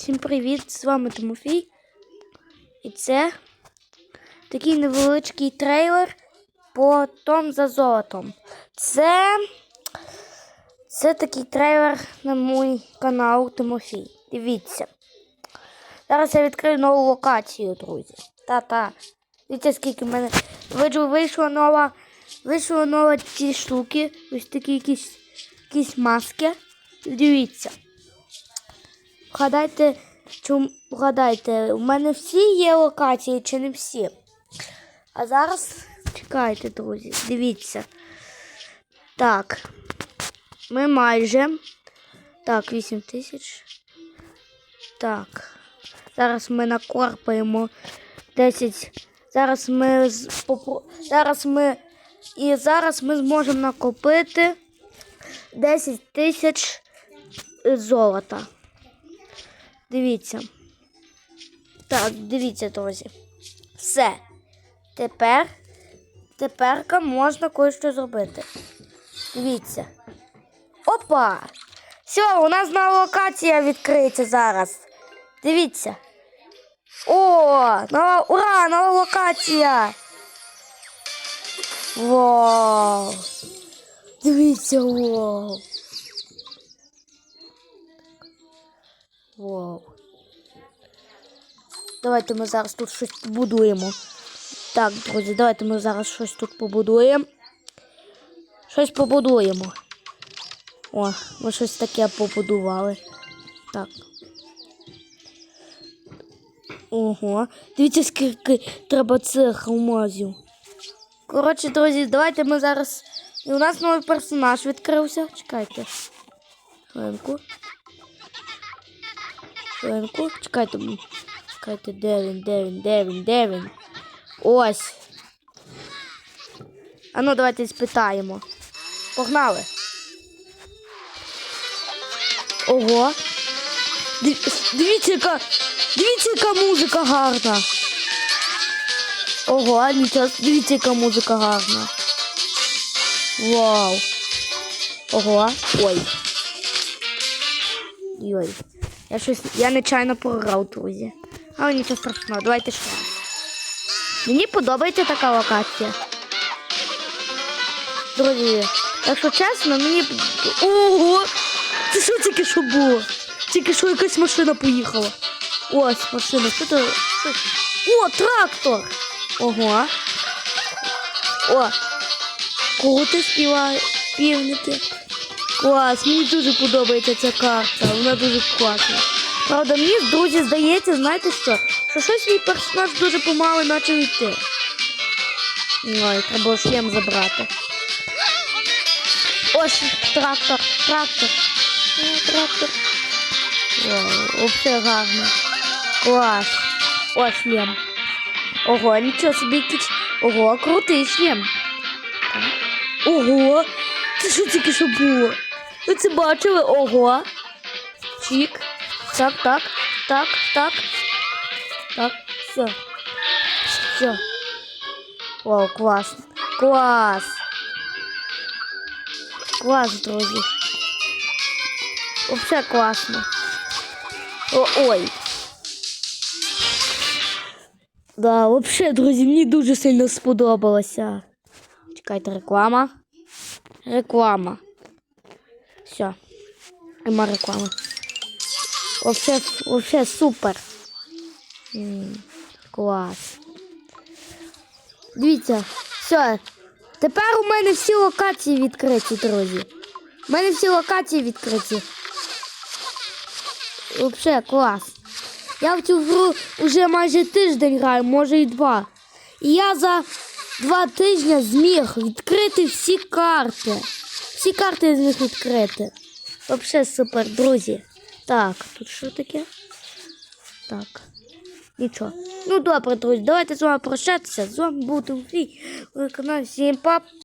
Всім привіт! З вами Тимофій. І це такий невеличкий трейлер по Том за золотом. Це, це такий трейлер на мій канал Тимофій. Дивіться. Зараз я відкрию нову локацію, друзі. Та-та. Дивіться, скільки в мене Вийшло- вийшла нова. Вийшла нова ці штуки. Ось такі якісь, якісь маски. Дивіться. Вгадайте, чому вгадайте, у мене всі є локації чи не всі. А зараз чекайте, друзі, дивіться. Так. Ми майже. Так, 8 тисяч. Так. Зараз ми накорпаємо 10. Зараз ми зараз ми і зараз ми зможемо накопити 10 тисяч золота. Дивіться. Так, дивіться, друзі. Все. Тепер, теперка можна кое-що зробити. Дивіться. Опа! Все, у нас нова локація відкриється зараз. Дивіться. О, нова, ура, нова локація. Вау. Дивіться, вау. Вау. Давайте ми зараз тут щось побудуємо. Так, друзі, давайте ми зараз щось тут побудуємо. Щось побудуємо. О, ми щось таке побудували. Так. Ого. Дивіться, скільки треба цих алмазів. Коротше, друзі, давайте ми зараз. І у нас новий персонаж відкрився. Чекайте. Хвилинку. Хвилинку. Чекайте. м, Чекайте, де він, де він, де він, де він. Ось. А ну, давайте спитаємо. Погнали. Ого. Див- Дивіться, яка. Дивіться, яка музика гарна. Ого, нічого. Дивіться, яка музика гарна. Вау. Ого. Ой. Ой. Я щось. Я нечайно програв, друзі. Але нічого страшного, давайте ще. Мені подобається така локація. Друзі, якщо чесно, мені. Ого! Це що тільки що було? Тільки що якась машина поїхала. Ось машина. Що це? О, трактор! Ого. О! Кого ти співає? Півники. Клас, мені дуже подобається ця карта. Вона дуже класна. Правда, мені, друзі, здається, знаєте що? Що щось мій персонаж дуже помало почав йти. Ой, треба шлем забрати. Ось трактор, трактор. Трактор. Вау, взагалі гарно. Клас. О, шлем. Ого, нічого собі якийсь. Ого, крутий шлем. Ого! Це що тільки що було? Ви це бачили? Ого. Чік. Так, так, так, так. Так, все. Все. Вау, клас. Клас. Клас, друзі. Вообще класно. О, ой. Да, вообще, друзі, мені дуже сильно сподобалося. Чекайте, реклама. Реклама. Все. Нема реклами. Вообще, вообще супер. М, Клас. Дивіться, все. Тепер у мене всі локації відкриті, друзі. У мене всі локації відкриті. Вообще клас. Я в цю гру вже майже тиждень граю, може і два. І я за два тижні зміг відкрити всі карти. Всі карти з них відкрити. Вообще супер, друзі. Так, тут що таке? Так. Нічого. Ну добре, друзі, давайте з вами прощатися. З вами був Тимофій. Ви канал всім пап.